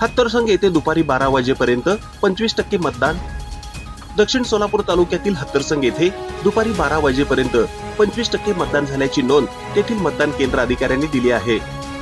हत्तरसंग येथे दुपारी बारा वाजेपर्यंत पंचवीस टक्के मतदान. दक्षिण सोलापूर तालुक्यातील हत्तरसंग येथे दुपारी बारा वाजेपर्यंत पंचवीस टक्के मतदान झाल्याची नोंद तेथील मतदान केंद्र अधिकाऱ्यांनी दिली आहे.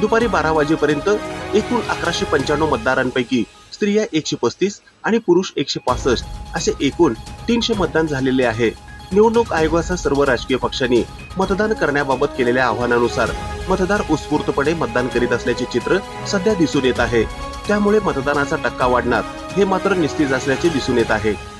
दुपारी बारा वाजेपर्यंत एकूण अकराशे पंच्याण्णव मतदारांपैकी स्त्रिया एकशे पस्तीस आणि पुरुष एकशे पासष्ट असे एकूण तीनशे मतदान झालेले आहे. निवडणूक आयोगासह सर्व राजकीय पक्षांनी मतदान करण्याबाबत केलेल्या आव्हानानुसार मतदार उत्स्फूर्तपणे मतदान करीत असल्याचे चित्र सध्या दिसून येत आहे. त्यामुळे मतदानाचा टक्का वाढणार हे मात्र निश्चित असल्याचे दिसून येत आहे.